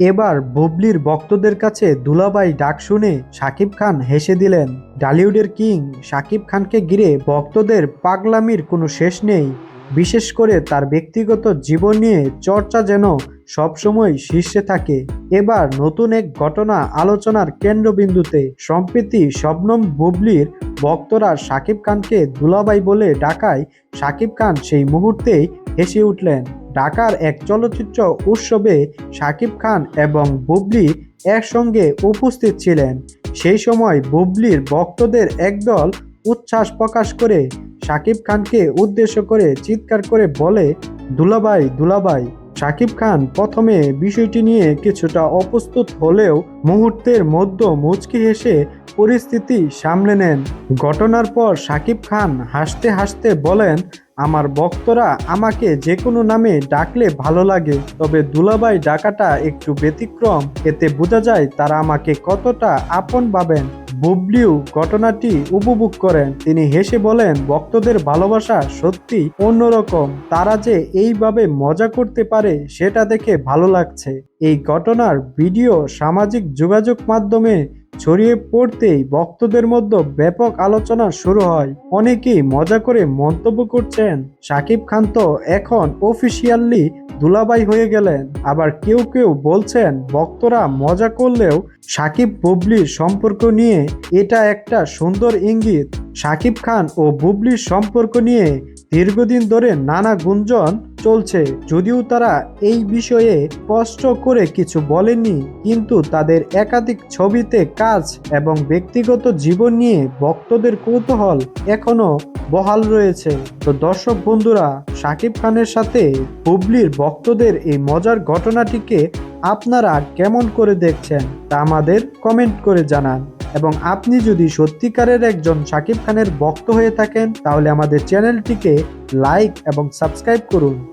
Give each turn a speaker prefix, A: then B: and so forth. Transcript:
A: এবার বুবলির ভক্তদের কাছে দুলাবাই ডাক শুনে শাকিব খান হেসে দিলেন, ডালিউডের কিং শাকিব খানকে ঘিরে ভক্তদের পাগলামির কোনো শেষ নেই। বিশেষ করে তার ব্যক্তিগত জীবন নিয়ে চর্চা যেন সবসময় শীর্ষে থাকে। এবার নতুন এক ঘটনা আলোচনার কেন্দ্রবিন্দুতে সম্প্রতি শবনম বুবলির ভক্তরা শাকিব খানকে দুলাবাই বলে ডাকায় শাকিব খান সেই মুহূর্তেই হেসে উঠলেন। ঢাকার এক চলচ্চিত্র উৎসবে শাকিব খান এবং বুবলি একসঙ্গে উপস্থিত ছিলেন। সেই সময় বুবলির ভক্তদের একদল উচ্ছ্বাস প্রকাশ করে শাকিব খানকে উদ্দেশ্য করে চিৎকার করে বলে দুলাবাই দুলাবাই শাকিব খান প্রথমে বিষয়টি নিয়ে কিছুটা অপ্রস্তুত হলেও মুহূর্তের মধ্যে মুচকি হেসে পরিস্থিতি সামলে নেন। ঘটনার পর শাকিব খান হাসতে হাসতে বলেন, আমার ভক্তরা আমাকে যে কোনো নামে ডাকলে ভালো লাগে, তবে দুলাবাই ডাকাটা একটু ব্যতিক্রম। এতে বোঝা যায় তারা আমাকে কতটা আপন ভাবেন। বুবলিও ঘটনাটি উপভোগ করেন। তিনি হেসে বলেন, ভক্তদের ভালোবাসা সত্যি অন্যরকম। তারা যে এইভাবে মজা করতে পারে, সেটা দেখে ভালো লাগছে। এই ঘটনার ভিডিও সামাজিক যোগাযোগ মাধ্যমে ছড়িয়ে পড়তেই ভক্তদের মধ্যে ব্যাপক আলোচনা শুরু হয়। অনেকেই মজা করে মন্তব্য করছেন, সাকিব খান তো এখন অফিসিয়ালি দুলাবাই হয়ে গেলেন। আবার কেউ কেউ বলছেন, ভক্তরা মজা করলেও সাকিব বুবলির সম্পর্ক নিয়ে এটা একটা সুন্দর ইঙ্গিত। সাকিব খান ও বুবলির সম্পর্ক নিয়ে দীর্ঘদিন ধরে নানা গুঞ্জন চলছে, যদিও তারা এই বিষয়ে স্পষ্ট করে কিছু বলেননি, কিন্তু তাদের একাধিক ছবিতে কাজ এবং ব্যক্তিগত জীবন নিয়ে ভক্তদের কৌতূহল এখনও বহাল রয়েছে। তো দর্শক বন্ধুরা সাকিব খানের সাথে বুবলির ভক্তদের এই মজার ঘটনাটিকে আপনারা কেমন করে দেখছেন তা আমাদের কমেন্ট করে জানান। এবং আপনি যদি সত্যিকারের একজন সাকিব খানের ভক্ত হয়ে থাকেন, তাহলে আমাদের চ্যানেলটিকে লাইক এবং সাবস্ক্রাইব করুন।